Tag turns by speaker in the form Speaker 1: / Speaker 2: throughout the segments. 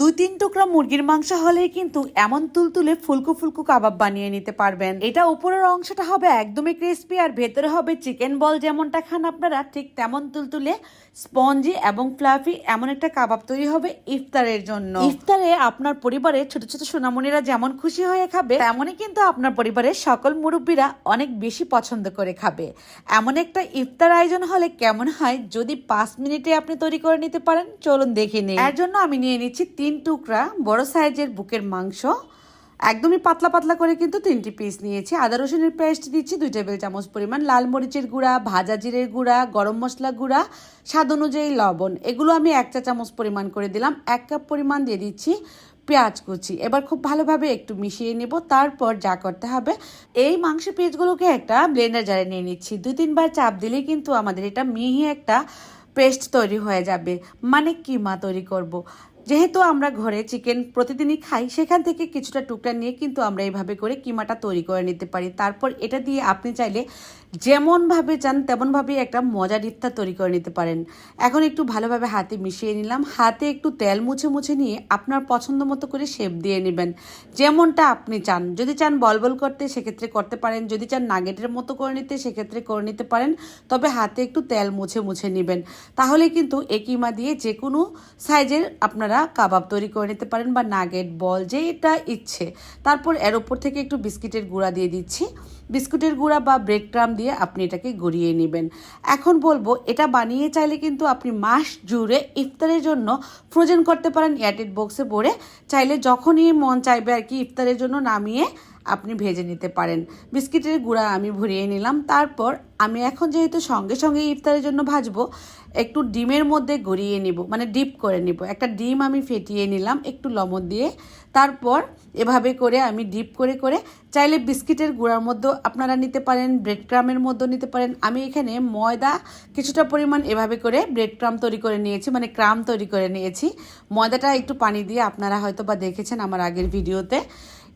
Speaker 1: দুই তিন টুকরা মুরগির মাংস হলে কিন্তু এমন তুলতুলে ফুলকো ফুলকো কাবাব বানিয়ে নিতে পারবেন। এটা উপরের অংশটা হবে একদমই ক্রিস্পি আর ভেতরে হবে চিকেন বল যেমনটা খান আপনারা, ঠিক তেমন তুলতুলে স্পঞ্জি এবং ফ্লাফি এমন একটা কাবাব তৈরি হবে ইফতারের জন্য। ইফতারে আপনার পরিবারের ছোট ছোট সোনামণিরা যেমন খুশি হয়ে খাবে, তেমনই কিন্তু আপনার পরিবারের সকল মুরব্বীরা অনেক বেশি পছন্দ করে খাবে। এমন একটা ইফতার আয়োজন হলে কেমন হয় যদি পাঁচ মিনিটে আপনি তৈরি করে নিতে পারেন, চলুন দেখে নিই। এর জন্য আমি নিয়ে নিচ্ছি তিন টুকরা বড় সাইজের বুকের মাংস, একদমই পাতলা পাতলা করে কিন্তু তিনটি পিস নিয়েছি। আদা রসুনের পেস্ট দিচ্ছি, দুই টেবিল চামচ পরিমাণ লাল মরিচের গুঁড়া, ভাজা জিরের গুঁড়া, গরম মশলা গুঁড়া, স্বাদ অনুযায়ী লবণ। এগুলো আমি এক চা চামচ পরিমাণ করে দিলাম, এক কাপ পরিমাণ দিয়ে দিচ্ছি পেঁয়াজ কুচি। এবার খুব ভালোভাবে একটু মিশিয়ে নেব, তারপর যা করতে হবে, এই মাংস পিসগুলোকে একটা ব্লেন্ডার জারে নিয়ে নিচ্ছি। দুই তিনবার চাপ দিলেই কিন্তু আমাদের এটা মিহি একটা পেস্ট তৈরি হয়ে যাবে। মানে কিমা তৈরি করব। যেহেতু আমরা ঘরে চিকেন প্রতিদিনই খাই, সেখান থেকে কিছুটা টুকরা নিয়ে কিন্তু আমরা এইভাবে করে কিমাটা তৈরি করে নিতে পারি। তারপর এটা দিয়ে আপনি চাইলে যেমনভাবে চান তেমনভাবেই একটা মজার ইফতার তৈরি করে নিতে পারেন। এখন একটু ভালোভাবে হাতে মিশিয়ে নিলাম। হাতে একটু তেল মুছে মুছে নিয়ে আপনার পছন্দ মতো করে শেপ দিয়ে নেবেন। যেমনটা আপনি চান। যদি চান বল বল করতে, সেক্ষেত্রে করতে পারেন। যদি চান নাগেটের মতো করে নিতে, সেক্ষেত্রে করে নিতে পারেন। তবে হাতে একটু তেল মুছে মুছে নেবেন। তাহলে কিন্তু এই কিমা দিয়ে যে কোনো সাইজের আপনারা কাবাব তৈরি করে নিতে পারেন বা নাগেট, বল যেটা ইচ্ছে। তারপর এর ওপর থেকে একটু বিস্কিটের গুঁড়া দিয়ে দিচ্ছি। বিস্কুটের গুঁড়া বা ব্রেড ক্রাম দিয়ে আপনি এটাকে গড়িয়ে নেবেন। এখন বলব, এটা বানিয়ে চাইলে কিন্তু আপনি মাস জুড়ে ইফতারের জন্য ফ্রোজেন করতে পারেন এয়ারটেড বক্সে ভরে। চাইলে যখনই মন চাইবে আর কি, ইফতারের জন্য নামিয়ে আপনি ভেজে নিতে পারেন। বিস্কিটের গুঁড়া আমি ভরিয়ে নিলাম। তারপর আমি এখন যেহেতু সঙ্গে সঙ্গে ইফতারের জন্য ভাজবো, একটু ডিমের মধ্যে গড়িয়ে নিব মানে ডিপ করে নিব। একটা ডিম আমি ফেটিয়ে নিলাম একটু লবণ দিয়ে। তারপর এভাবে করে আমি ডিপ করে করে, চাইলে বিস্কিটের গুঁড়ার মধ্যেও আপনারা নিতে পারেন ব্রেড ক্রামের মধ্যেও নিতে পারেন। আমি এখানে ময়দা কিছুটা পরিমাণ এভাবে করে ব্রেড ক্রাম তৈরি করে নিয়েছি মানে ক্রাম তৈরি করে নিয়েছি। ময়দাটা একটু পানি দিয়ে আপনারা হয়তো বা দেখেছেন আমার আগের ভিডিওতে।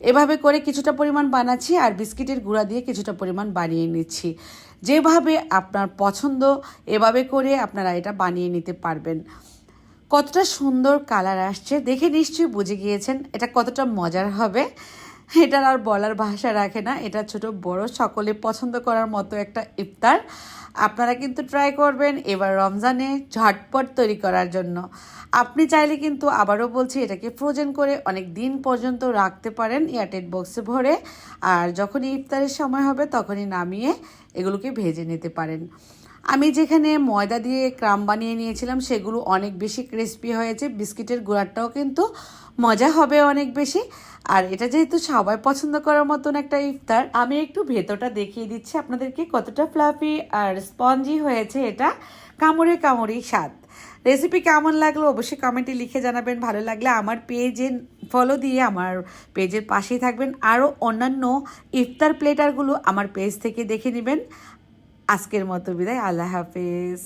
Speaker 1: এভাবে করে কিছুটা পরিমাণ বানাচ্ছি আর বিস্কিটের গুঁড়া দিয়ে কিছুটা পরিমাণ বানিয়ে নিচ্ছি। যেভাবে আপনার পছন্দ, এভাবে করে আপনারা এটা বানিয়ে নিতে পারবেন। কতটা সুন্দর কালার আসছে, দেখে নিশ্চয়ই বুঝে গিয়েছেন এটা কতটা মজার হবে। এটার আর বলার ভাষা রাখে না। এটা ছোট, বড়, সকলে পছন্দ করার মতো একটা ইফতার। আপনারা কিন্তু ট্রাই করবেন এবার রমজানে ঝটপট তৈরি করার জন্য। আপনি চাইলে কিন্তু আবারও বলছি, এটাকে ফ্রোজেন করে অনেক দিন পর্যন্ত রাখতে পারেন এয়ারটেল বক্সে ভরে। আর যখনই ইফতারের সময় হবে, তখনই নামিয়ে এগুলোকে ভেজে নিতে পারেন। আমি যেখানে ময়দা দিয়ে ক্রাম বানিয়ে নিয়েছিলাম, সেগুলো অনেক বেশি ক্রিস্পি হয়েছে। বিস্কিটের গুঁড়াটাও কিন্তু মজা হবে অনেক বেশি। আর এটা যেহেতু সবাই পছন্দ করার মতন একটা ইফতার, আমি একটু ভেতরটা দেখিয়ে দিচ্ছি আপনাদেরকে কতটা ফ্লাফি আর স্পঞ্জি হয়েছে এটা। কামড়ে কামড়েই স্বাদ। রেসিপি কেমন লাগল অবশ্যই কমেন্টে লিখে জানাবেন। ভালো লাগলে আমার পেজে ফলো দিয়ে আমার পেজের পাশেই থাকবেন। আরও অন্যান্য ইফতার প্লেটারগুলো আমার পেজ থেকে দেখে নেবেন। আজকের মতো বিদায়, আল্লাহ হাফেজ।